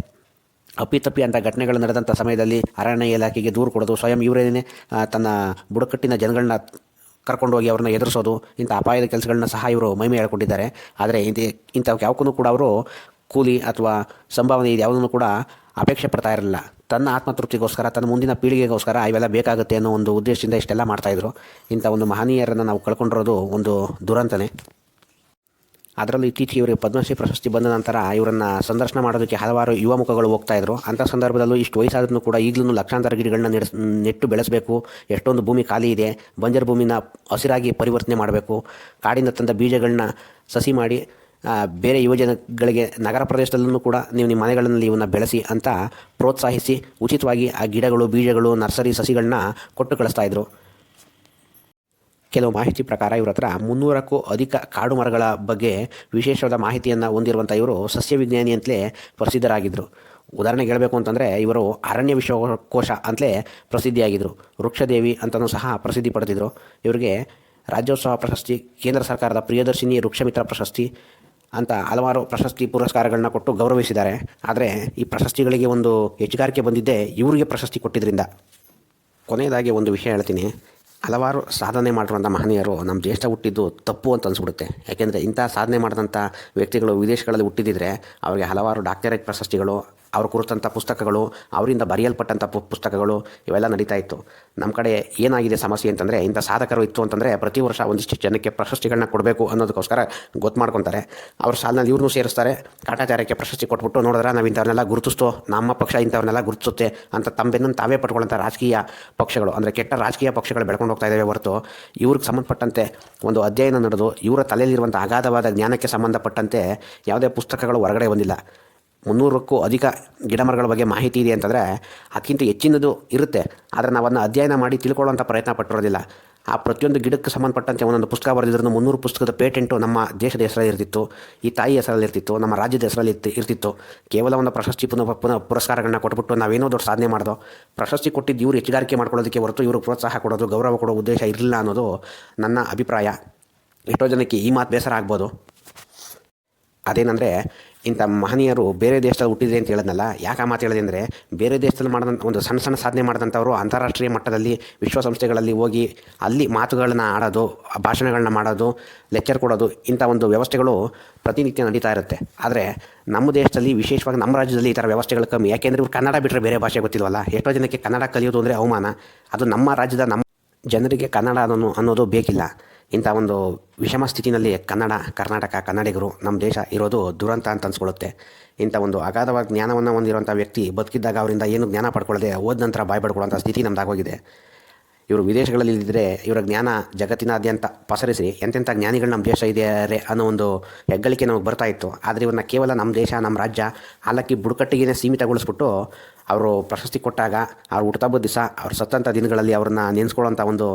ಅಪ್ಪಿತಪ್ಪಿ ಅಂತ ಘಟನೆಗಳು ನಡೆದಂಥ ಸಮಯದಲ್ಲಿ ಅರಣ್ಯ ಇಲಾಖೆಗೆ ದೂರು ಕೊಡೋದು ಸ್ವಯಂ ಇವರೇನೇ ತನ್ನ ಬುಡಕಟ್ಟಿನ ಜನಗಳನ್ನ ಕರ್ಕೊಂಡು ಹೋಗಿ ಅವ್ರನ್ನ ಎದುರಿಸೋದು, ಇಂಥ ಅಪಾಯದ ಕೆಲಸಗಳನ್ನ ಸಹ ಇವರು ಮೈಮೆ ಹೇಳ್ಕೊಂಡಿದ್ದಾರೆ ಆದರೆ ಇಂಥ ಇಂಥ ಯಾವಕ್ಕೂ ಕೂಡ ಅವರು ಕೂಲಿ ಅಥವಾ ಸಂಭಾವನೆ ಇದು, ಯಾವುದನ್ನು ಕೂಡ ಅಪೇಕ್ಷೆ ಪಡ್ತಾ ಇರಲಿಲ್ಲ. ತನ್ನ ಆತ್ಮತೃಪ್ತಿಗೋಸ್ಕರ, ತನ್ನ ಮುಂದಿನ ಪೀಳಿಗೆಗೋಸ್ಕರ ಇವೆಲ್ಲ ಬೇಕಾಗುತ್ತೆ ಅನ್ನೋ ಒಂದು ಉದ್ದೇಶದಿಂದ ಇಷ್ಟೆಲ್ಲ ಮಾಡ್ತಾಯಿದ್ರು ಇಂಥ ಒಂದು ಮಹನೀಯರನ್ನು ನಾವು ಕಳ್ಕೊಂಡಿರೋದು ಒಂದು ದುರಂತನೇ. ಅದರಲ್ಲೂ ಇತ್ತೀಚೆಗೆ ಇವರಿಗೆ ಪದ್ಮಶ್ರೀ ಪ್ರಶಸ್ತಿ ಬಂದ ನಂತರ ಇವರನ್ನು ಸಂದರ್ಶನ ಮಾಡೋದಕ್ಕೆ ಹಲವಾರು ಯುವ ಮುಖಗಳು ಹೋಗ್ತಾ ಇದ್ರು. ಅಂಥ ಸಂದರ್ಭದಲ್ಲೂ ಇಷ್ಟು ವಯಸ್ಸಾದ್ರೂ ಕೂಡ ಈಗಲೂ ಲಕ್ಷಾಂತರ ಗಿಡಗಳನ್ನ ನೆಡೆಸ್ ನೆಟ್ಟು ಬೆಳೆಸಬೇಕು. ಎಷ್ಟೊಂದು ಭೂಮಿ ಖಾಲಿ ಇದೆ. ಬಂಜರ್ ಭೂಮಿನ ಹಸಿರಾಗಿ ಪರಿವರ್ತನೆ ಮಾಡಬೇಕು. ಕಾಡಿಂದ ತಂದ ಬೀಜಗಳನ್ನ ಸಸಿ ಮಾಡಿ ಬೇರೆ ಯುವಜನಗಳಿಗೆ ನಗರ ಪ್ರದೇಶದಲ್ಲೂ ಕೂಡ ನೀವು ನಿಮ್ಮ ಮನೆಗಳಲ್ಲಿ ಇವನ್ನ ಬೆಳೆಸಿ ಅಂತ ಪ್ರೋತ್ಸಾಹಿಸಿ, ಉಚಿತವಾಗಿ ಆ ಗಿಡಗಳು, ಬೀಜಗಳು, ನರ್ಸರಿ ಸಸಿಗಳನ್ನ ಕೊಟ್ಟು ಕಳಿಸ್ತಾ ಇದ್ರು. ಕೆಲವು ಮಾಹಿತಿ ಪ್ರಕಾರ ಇವರ ಹತ್ರ ಮುನ್ನೂರಕ್ಕೂ ಅಧಿಕ ಕಾಡು ಮರಗಳ ಬಗ್ಗೆ ವಿಶೇಷವಾದ ಮಾಹಿತಿಯನ್ನು ಹೊಂದಿರುವಂಥ ಇವರು ಸಸ್ಯ ವಿಜ್ಞಾನಿ ಅಂತಲೇ ಪ್ರಸಿದ್ಧರಾಗಿದ್ದರು ಉದಾಹರಣೆಗೆ ಹೇಳಬೇಕು ಅಂತಂದರೆ, ಇವರು ಅರಣ್ಯ ವಿಶ್ವಕೋಶ ಅಂತಲೇ ಪ್ರಸಿದ್ಧಿಯಾಗಿದ್ದರು ವೃಕ್ಷದೇವಿ ಅಂತಲೂ ಸಹ ಪ್ರಸಿದ್ಧಿ ಪಡೆದಿದ್ದರು ಇವರಿಗೆ ರಾಜ್ಯೋತ್ಸವ ಪ್ರಶಸ್ತಿ, ಕೇಂದ್ರ ಸರ್ಕಾರದ ಪ್ರಿಯದರ್ಶಿನಿ ವೃಕ್ಷಮಿತ್ರ ಪ್ರಶಸ್ತಿ ಅಂತ ಹಲವಾರು ಪ್ರಶಸ್ತಿ ಪುರಸ್ಕಾರಗಳನ್ನ ಕೊಟ್ಟು ಗೌರವಿಸಿದ್ದಾರೆ. ಆದರೆ ಈ ಪ್ರಶಸ್ತಿಗಳಿಗೆ ಒಂದು ಹೆಚ್ಚುಗಾರಿಕೆ ಬಂದಿದ್ದೇ ಇವರಿಗೆ ಪ್ರಶಸ್ತಿ ಕೊಟ್ಟಿದ್ದರಿಂದ ಕೊನೆಯದಾಗಿ ಒಂದು ವಿಷಯ ಹೇಳ್ತೀನಿ. ಹಲವಾರು ಸಾಧನೆ ಮಾಡಿರುವಂಥ ಮಹನೀಯರು ನಮ್ಮ ದೇಶ ಹುಟ್ಟಿದ್ದು ತಪ್ಪು ಅಂತ ಅನಿಸ್ಬಿಡುತ್ತೆ. ಯಾಕೆಂದರೆ ಇಂಥ ಸಾಧನೆ ಮಾಡಿದಂಥ ವ್ಯಕ್ತಿಗಳು ವಿದೇಶಗಳಲ್ಲಿ ಹುಟ್ಟಿದಿದ್ರೆ, ಅವರಿಗೆ ಹಲವಾರು ಡಾಕ್ಟರೇಟ್ ಪ್ರಶಸ್ತಿಗಳು ಅವ್ರ ಕುರಿತಂಥ ಪುಸ್ತಕಗಳು, ಅವರಿಂದ ಬರೆಯಲ್ಪಟ್ಟಂಥ ಪು, ಪುಸ್ತಕಗಳು ಇವೆಲ್ಲ ನಡೀತಾ ಇತ್ತು. ನಮ್ಮ ಕಡೆ ಏನಾಗಿದೆ ಸಮಸ್ಯೆ ಅಂತಂದರೆ, ಇಂಥ ಸಾಧಕರು ಇತ್ತು ಅಂತಂದರೆ ಪ್ರತಿ ವರ್ಷ ಒಂದಿಷ್ಟು ಜನಕ್ಕೆ ಪ್ರಶಸ್ತಿಗಳನ್ನ ಕೊಡಬೇಕು ಅನ್ನೋದಕ್ಕೋಸ್ಕರ ಗೊತ್ತು ಮಾಡ್ಕೊತಾರೆ. ಅವ್ರ ಸಾಲಿನಲ್ಲಿ ಇವ್ರನ್ನೂ ಸೇರಿಸ್ತಾರೆ. ಕಾಟಾಚಾರಕ್ಕೆ ಪ್ರಶಸ್ತಿ ಕೊಟ್ಬಿಟ್ಟು ನೋಡಿದ್ರೆ ನಾವು ಇಂಥವ್ರನ್ನೆಲ್ಲ ಗುರುತಿಸ್ತೋ, ನಮ್ಮ ಪಕ್ಷ ಇಂಥವ್ರನ್ನೆಲ್ಲ ಗುರುತಿಸುತ್ತೆ ಅಂತ ತಮ್ಮ ಬೆನ್ನನ್ನು ತಾವೇ ಪಟ್ಕೊಳ್ಳೋಂಥ ರಾಜಕೀಯ ಪಕ್ಷಗಳು, ಅಂದರೆ ಕೆಟ್ಟ ರಾಜಕೀಯ ಪಕ್ಷಗಳು ಬೆಳ್ಕೊಂಡು ಹೋಗ್ತಾ ಇದ್ದಾವೆ ಹೊರತು ಇವ್ರಿಗೆ ಸಂಬಂಧಪಟ್ಟಂತೆ ಒಂದು ಅಧ್ಯಯನ ನಡೆದು, ಇವರ ತಲೆಯಲ್ಲಿರುವಂಥ ಅಗಾಧವಾದ ಜ್ಞಾನಕ್ಕೆ ಸಂಬಂಧಪಟ್ಟಂತೆ ಯಾವುದೇ ಪುಸ್ತಕಗಳು ಹೊರಗಡೆ ಬಂದಿಲ್ಲ. ಮುನ್ನೂರಕ್ಕೂ ಅಧಿಕ ಗಿಡಮರಗಳ ಬಗ್ಗೆ ಮಾಹಿತಿ ಇದೆ ಅಂತಂದರೆ ಅದಕ್ಕಿಂತ ಹೆಚ್ಚಿನದು ಇರುತ್ತೆ. ಆದರೆ ನಾವು ಅದನ್ನ ಅಧ್ಯಯನ ಮಾಡಿ ತಿಳ್ಕೊಳ್ಳೋಂಥ ಪ್ರಯತ್ನ ಪಟ್ಟಿರೋದಿಲ್ಲ. ಆ ಪ್ರತಿಯೊಂದು ಗಿಡಕ್ಕೆ ಸಂಬಂಧಪಟ್ಟಂತೆ ಒಂದೊಂದು ಪುಸ್ತಕ ಬರೆದಿದ್ರು ಮುನ್ನೂರು ಪುಸ್ತಕದ ಪೇಟೆಂಟು ನಮ್ಮ ದೇಶದ ಹೆಸರಲ್ಲಿ ಇರ್ತಿತ್ತು ಈ ತಾಯಿ ಹೆಸರಲ್ಲಿ ಇರ್ತಿತ್ತು ನಮ್ಮ ರಾಜ್ಯದ ಹೆಸರಲ್ಲಿ ಇರ್ತಿ ಇರ್ತಿತ್ತು. ಕೇವಲ ಒಂದು ಪ್ರಶಸ್ತಿ ಪುನಃ ಪುನಃ ಪುರಸ್ಕಾರಗಳನ್ನ ಕೊಟ್ಬಿಟ್ಟು ನಾವೇನೋ ದೊಡ್ಡ ಸಾಧನೆ ಮಾಡೋದು, ಪ್ರಶಸ್ತಿ ಕೊಟ್ಟಿದ್ದು ಇವರು ಹೆಚ್ಚುಗಾರಿಕೆ ಮಾಡ್ಕೊಳ್ಳೋದಕ್ಕೆ ಹೊರತು ಇವರು ಪ್ರೋತ್ಸಾಹ ಕೊಡೋದು, ಗೌರವ ಕೊಡೋ ಉದ್ದೇಶ ಇರಲಿಲ್ಲ ಅನ್ನೋದು ನನ್ನ ಅಭಿಪ್ರಾಯ. ಎಷ್ಟೋ ಜನಕ್ಕೆ ಈ ಮಾತು ಬೇಸರ ಆಗ್ಬೋದು. ಅದೇನೆಂದರೆ ಇಂಥ ಮಹನೀಯರು ಬೇರೆ ದೇಶದಲ್ಲಿ ಹುಟ್ಟಿದ್ರೆ ಅಂತ ಹೇಳಿದ್ನಲ್ಲ, ಯಾಕೆ ಆ ಮಾತು ಹೇಳಿದೆ ಅಂದರೆ ಬೇರೆ ದೇಶದಲ್ಲಿ ಮಾಡಿದಂಥ ಒಂದು ಸಣ್ಣ ಸಣ್ಣ ಸಾಧನೆ ಮಾಡಿದಂಥವ್ರು ಅಂತಾರಾಷ್ಟ್ರೀಯ ಮಟ್ಟದಲ್ಲಿ, ವಿಶ್ವಸಂಸ್ಥೆಗಳಲ್ಲಿ ಹೋಗಿ ಅಲ್ಲಿ ಮಾತುಗಳನ್ನ ಆಡೋದು ಭಾಷಣಗಳನ್ನ ಮಾಡೋದು ಲೆಕ್ಚರ್ ಕೊಡೋದು, ಇಂಥ ಒಂದು ವ್ಯವಸ್ಥೆಗಳು ಪ್ರತಿನಿತ್ಯ ನಡೀತಾ ಇರುತ್ತೆ. ಆದರೆ ನಮ್ಮ ದೇಶದಲ್ಲಿ, ವಿಶೇಷವಾಗಿ ನಮ್ಮ ರಾಜ್ಯದಲ್ಲಿ ಈ ಥರ ವ್ಯವಸ್ಥೆಗಳು ಕಮ್ಮಿ. ಯಾಕೆಂದರೆ ಇವ್ರು ಕನ್ನಡ ಬಿಟ್ಟರೆ ಬೇರೆ ಭಾಷೆ ಗೊತ್ತಿಲ್ವಲ್ಲ? ಎಷ್ಟೋ ಜನಕ್ಕೆ ಕನ್ನಡ ಕಲಿಯೋದು ಅಂದರೆ ಅವಮಾನ. ಅದು ನಮ್ಮ ರಾಜ್ಯದ ನಮ್ಮ ಜನರಿಗೆ ಕನ್ನಡ ಅನ್ನೋ ಅನ್ನೋದು ಬೇಕಿಲ್ಲ. ಇಂಥ ಒಂದು ವಿಷಮ ಸ್ಥಿತಿನಲ್ಲಿ ಕನ್ನಡ, ಕರ್ನಾಟಕ ಕನ್ನಡಿಗರು ನಮ್ಮ ದೇಶ ಇರೋದು ದುರಂತ ಅಂತ ಅನ್ಸ್ಕೊಳ್ಳುತ್ತೆ. ಇಂಥ ಒಂದು ಅಗಾಧವಾದ ಜ್ಞಾನವನ್ನು ಹೊಂದಿರುವಂಥ ವ್ಯಕ್ತಿ ಬದುಕಿದ್ದಾಗ ಅವರಿಂದ ಏನು ಜ್ಞಾನ ಪಡ್ಕೊಳ್ಳದೆ ಹೋದ ನಂತರ ಬಾಯ್ ಪಡ್ಕೊಳ್ಳೋಂಥ ಸ್ಥಿತಿ ನಮ್ದಾಗೋಗಿದೆ ಇವರು ವಿದೇಶಗಳಲ್ಲಿ ಇದ್ದರೆ ಇವರ ಜ್ಞಾನ ಜಗತ್ತಿನಾದ್ಯಂತ ಪಸರಿಸಿ ಎಂತೆಂಥ ಜ್ಞಾನಿಗಳು ನಮ್ಮ ದೇಶ ಇದೆಯಾರೆ ಅನ್ನೋ ಒಂದು ಹೆಗ್ಗಳಿಕೆ ನಮಗೆ ಬರ್ತಾ ಇತ್ತು. ಆದರೆ ಇವನ್ನ ಕೇವಲ ನಮ್ಮ ದೇಶ, ನಮ್ಮ ರಾಜ್ಯ, ಹಾಲಕ್ಕಿ ಬುಡಕಟ್ಟಿಗೆ ಸೀಮಿತಗೊಳಿಸ್ಬಿಟ್ಟು ಅವರು ಪ್ರಶಸ್ತಿ ಕೊಟ್ಟಾಗ, ಅವ್ರು ಹುಟ್ಟಬ ದಿವಸ, ಅವ್ರು ಸತ್ತಂಥ ದಿನಗಳಲ್ಲಿ ಅವ್ರನ್ನ ನೆನೆಸ್ಕೊಳ್ಳೋಂಥ ಒಂದು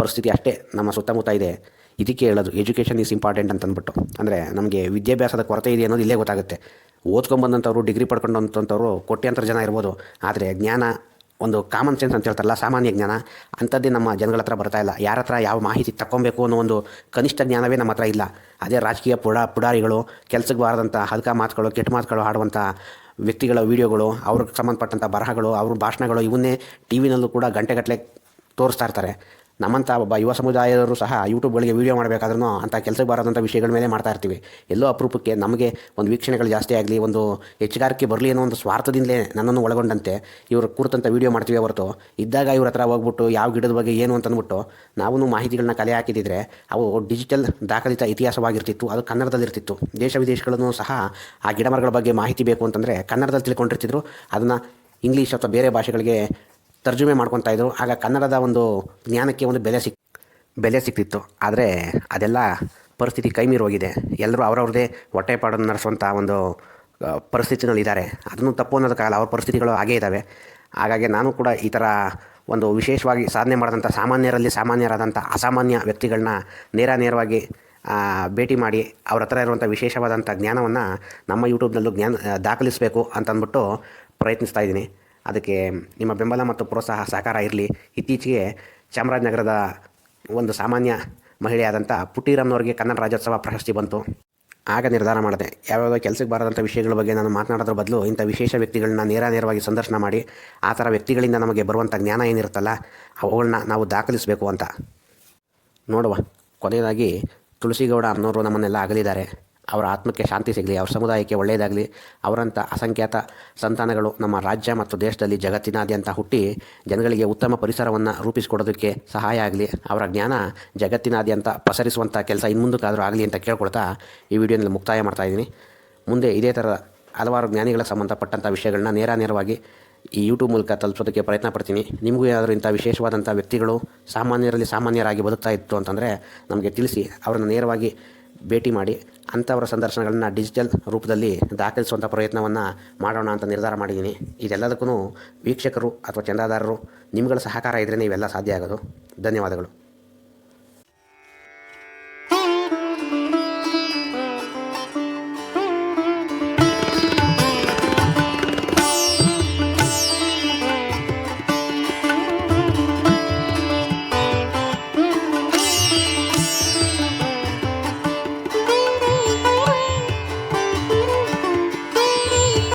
ಪರಿಸ್ಥಿತಿ ಅಷ್ಟೇ ನಮ್ಮ ಸುತ್ತಮುತ್ತ ಇದೆ. ಇದಕ್ಕೆ ಹೇಳೋದು ಎಜುಕೇಷನ್ ಈಸ್ ಇಂಪಾರ್ಟೆಂಟ್ ಅಂತ ಅಂದ್ಬಿಟ್ಟು ಅಂದರೆ ನಮಗೆ ವಿದ್ಯಾಭ್ಯಾಸದ ಕೊರತೆ ಇದೆ ಅನ್ನೋದು ಇಲ್ಲೇ ಗೊತ್ತಾಗುತ್ತೆ. ಓದ್ಕೊಂಬಂದಂಥವ್ರು, ಡಿಗ್ರಿ ಪಡ್ಕೊಂಡಂಥವ್ರು ಕೋಟ್ಯಂತರ ಜನ ಇರ್ಬೋದು. ಆದರೆ ಜ್ಞಾನ ಒಂದು ಕಾಮನ್ ಸೆನ್ಸ್ ಅಂತ ಹೇಳ್ತಾರಲ್ಲ, ಸಾಮಾನ್ಯ ಜ್ಞಾನ, ಅಂಥದ್ದೇ ನಮ್ಮ ಜನಗಳ ಹತ್ರ ಬರ್ತಾ ಇಲ್ಲ. ಯಾರ ಹತ್ರ ಯಾವ ಮಾಹಿತಿ ತಗೊಬೇಕು ಅನ್ನೋ ಒಂದು ಕನಿಷ್ಠ ಜ್ಞಾನವೇ ನಮ್ಮ ಹತ್ರ ಇಲ್ಲ. ಅದೇ ರಾಜಕೀಯ ಪುಡ, ಪುಡಾರಿಗಳು, ಕೆಲಸಕ್ಕೆ ಬಾರದಂಥ ಹಲ್ಕ ಮಾತುಗಳು, ಕೆಟ್ಟ ಮಾತುಗಳು ಆಡುವಂಥ ವ್ಯಕ್ತಿಗಳ ವೀಡಿಯೋಗಳು ಅವ್ರಿಗೆ ಸಂಬಂಧಪಟ್ಟಂಥ ಬರಹಗಳು ಅವ್ರ ಭಾಷಣಗಳು ಇವನ್ನೇ ಟಿ ವಿನಲ್ಲೂ ಕೂಡ ಗಂಟೆಗಟ್ಟಲೆ ತೋರಿಸ್ತಾ ಇರ್ತಾರೆ. ನಮ್ಮಂಥ ಒಬ್ಬ ಯುವ ಸಮುದಾಯದವರು ಸಹ ಯೂಟ್ಯೂಬ್ಗಳಿಗೆ ವೀಡಿಯೋ ಮಾಡಬೇಕಾದ್ರೂ ಅಂಥ ಕೆಲಸಕ್ಕೆ ಬರೋದಂಥ ವಿಷಯಗಳ ಮೇಲೆ ಮಾಡ್ತಾ ಇರ್ತೀವಿ. ಎಲ್ಲೋ ಅಪರೂಪಕ್ಕೆ ನಮಗೆ ಒಂದು ವೀಕ್ಷಣೆಗಳು ಜಾಸ್ತಿ ಆಗಲಿ, ಒಂದು ಹೆಚ್ಚುಗಾರಿಕೆ ಬರಲಿ ಅನ್ನೋ ಒಂದು ಸ್ವಾರ್ಥದಿಂದಲೇ ನನ್ನನ್ನು ಒಳಗೊಂಡಂತೆ ಇವರು ಕುರಿತಂಥ ವೀಡಿಯೋ ಮಾಡ್ತೀವಿ ಹೊರತು. ಇದ್ದಾಗ ಇವ್ರ ಹತ್ರ ಹೋಗ್ಬಿಟ್ಟು ಯಾವ ಗಿಡದ ಬಗ್ಗೆ ಏನು ಅಂತಂದ್ಬಿಟ್ಟು ನಾವು ಮಾಹಿತಿಗಳನ್ನ ಕಲೆ ಹಾಕಿದ್ದಿದ್ರೆ ಅವು ಡಿಜಿಟಲ್ ದಾಖಲಿತ ಇತಿಹಾಸವಾಗಿರ್ತಿತ್ತು, ಅದು ಕನ್ನಡದಲ್ಲಿರ್ತಿತ್ತು. ದೇಶ ವಿದೇಶಗಳನ್ನು ಸಹ ಆ ಗಿಡ ಮರಗಳ ಬಗ್ಗೆ ಮಾಹಿತಿ ಬೇಕು ಅಂತಂದರೆ ಕನ್ನಡದಲ್ಲಿ ತಿಳ್ಕೊಂಡಿರ್ತಿದ್ರು. ಅದನ್ನು ಇಂಗ್ಲೀಷ್ ಅಥವಾ ಬೇರೆ ಭಾಷೆಗಳಿಗೆ ತರ್ಜುಮೆ ಮಾಡ್ಕೊತಾ ಇದ್ದರು ಆಗ ಕನ್ನಡದ ಒಂದು ಜ್ಞಾನಕ್ಕೆ ಒಂದು ಬೆಲೆ ಸಿಕ್, ಬೆಲೆ ಸಿಕ್ತಿತ್ತು. ಆದರೆ ಅದೆಲ್ಲ ಪರಿಸ್ಥಿತಿ ಕೈ ಮೀರಿ ಹೋಗಿದೆ. ಎಲ್ಲರೂ ಅವರವ್ರದ್ದೇ ಹೊಟ್ಟೆಪಾಡನ್ನು ನಡೆಸುವಂಥ ಒಂದು ಪರಿಸ್ಥಿತಿನಲ್ಲಿದ್ದಾರೆ ಅದನ್ನು ತಪ್ಪು ಅನ್ನೋದಕ್ಕಾಗಲ್ಲ ಅವ್ರ ಪರಿಸ್ಥಿತಿಗಳು ಹಾಗೇ ಇದ್ದಾವೆ ಹಾಗಾಗಿ ನಾನು ಕೂಡ ಈ ಥರ ಒಂದು ವಿಶೇಷವಾಗಿ ಸಾಧನೆ ಮಾಡಿದಂಥ ಸಾಮಾನ್ಯರಲ್ಲಿ ಸಾಮಾನ್ಯರಾದಂಥ ಅಸಾಮಾನ್ಯ ವ್ಯಕ್ತಿಗಳನ್ನ ನೇರ ನೇರವಾಗಿ ಭೇಟಿ ಮಾಡಿ ಅವ್ರ ಹತ್ರ ಇರುವಂಥ ವಿಶೇಷವಾದಂಥ ಜ್ಞಾನವನ್ನು ನಮ್ಮ ಯೂಟ್ಯೂಬ್ನಲ್ಲೂ ಜ್ಞಾನ ದಾಖಲಿಸಬೇಕು ಅಂತಂದ್ಬಿಟ್ಟು ಪ್ರಯತ್ನಿಸ್ತಾ ಇದ್ದೀನಿ. ಅದಕ್ಕೆ ನಿಮ್ಮ ಬೆಂಬಲ ಮತ್ತು ಪ್ರೋತ್ಸಾಹ ಸಹಕಾರ ಇರಲಿ. ಇತ್ತೀಚೆಗೆ ಚಾಮರಾಜನಗರದ ಒಂದು ಸಾಮಾನ್ಯ ಮಹಿಳೆಯಾದಂಥ ಪುಟ್ಟಿರಮ್ನವ್ರಿಗೆ ಕನ್ನಡ ರಾಜ್ಯೋತ್ಸವ ಪ್ರಶಸ್ತಿ ಬಂತು. ಆಗ ನಿರ್ಧಾರ ಮಾಡಿದೆ. ಯಾವ್ಯಾವ ಕೆಲಸಕ್ಕೆ ಬಾರದಂಥ ವಿಷಯಗಳ ಬಗ್ಗೆ ನಾನು ಮಾತನಾಡೋದ್ರ ಬದಲು ಇಂಥ ವಿಶೇಷ ವ್ಯಕ್ತಿಗಳನ್ನ ನೇರ ನೇರವಾಗಿ ಸಂದರ್ಶನ ಮಾಡಿ, ಆ ಥರ ವ್ಯಕ್ತಿಗಳಿಂದ ನಮಗೆ ಬರುವಂಥ ಜ್ಞಾನ ಏನಿರುತ್ತಲ್ಲ ಅವುಗಳನ್ನ ನಾವು ದಾಖಲಿಸಬೇಕು ಅಂತ. ನೋಡುವ. ಕೊನೆಯದಾಗಿ ತುಳಸಿಗೌಡ ಅನ್ನೋರು ನಮ್ಮನ್ನೆಲ್ಲ ಅಗಲಿದ್ದಾರೆ. ಅವರ ಆತ್ಮಕ್ಕೆ ಶಾಂತಿ ಸಿಗಲಿ, ಅವರ ಸಮುದಾಯಕ್ಕೆ ಒಳ್ಳೆಯದಾಗಲಿ, ಅವರಂಥ ಅಸಂಖ್ಯಾತ ಸಂತಾನಗಳು ನಮ್ಮ ರಾಜ್ಯ ಮತ್ತು ದೇಶದಲ್ಲಿ ಜಗತ್ತಿನಾದ್ಯಂತ ಹುಟ್ಟಿ ಜನಗಳಿಗೆ ಉತ್ತಮ ಪರಿಸರವನ್ನು ರೂಪಿಸಿಕೊಡೋದಕ್ಕೆ ಸಹಾಯ ಆಗಲಿ. ಅವರ ಜ್ಞಾನ ಜಗತ್ತಿನಾದ್ಯಂತ ಪಸರಿಸುವಂಥ ಕೆಲಸ ಇನ್ಮುಂದಕ್ಕಾದರೂ ಆಗಲಿ ಅಂತ ಕೇಳ್ಕೊಳ್ತಾ ಈ ವಿಡಿಯೋನಲ್ಲಿ ಮುಕ್ತಾಯ ಮಾಡ್ತಾ ಇದ್ದೀನಿ. ಮುಂದೆ ಇದೇ ಥರ ಹಲವಾರು ಜ್ಞಾನಿಗಳ ಸಂಬಂಧಪಟ್ಟಂಥ ವಿಷಯಗಳನ್ನ ನೇರ ನೇರವಾಗಿ ಈ ಯೂಟ್ಯೂಬ್ ಮೂಲಕ ತಲುಪಿಸೋದಕ್ಕೆ ಪ್ರಯತ್ನ ಪಡ್ತೀನಿ. ನಿಮಗೂ ಏನಾದರೂ ಇಂಥ ವಿಶೇಷವಾದಂಥ ವ್ಯಕ್ತಿಗಳು ಸಾಮಾನ್ಯರಲ್ಲಿ ಸಾಮಾನ್ಯರಾಗಿ ಬದುಕ್ತಾ ಇತ್ತು ಅಂತಂದರೆ ನಮಗೆ ತಿಳಿಸಿ, ಅವರನ್ನು ನೇರವಾಗಿ ಭೇಟಿ ಮಾಡಿ ಅಂಥವರ ಸಂದರ್ಶನಗಳನ್ನು ಡಿಜಿಟಲ್ ರೂಪದಲ್ಲಿ ದಾಖಲಿಸುವಂಥ ಪ್ರಯತ್ನವನ್ನು ಮಾಡೋಣ ಅಂತ ನಿರ್ಧಾರ ಮಾಡಿದ್ದೀನಿ ಇದೆಲ್ಲದಕ್ಕೂ ವೀಕ್ಷಕರು ಅಥವಾ ಚಂದಾದಾರರು ನಿಮ್ಗಳ ಸಹಕಾರ ಇದ್ರೇ ಇವೆಲ್ಲ ಸಾಧ್ಯ ಆಗೋದು. ಧನ್ಯವಾದಗಳು.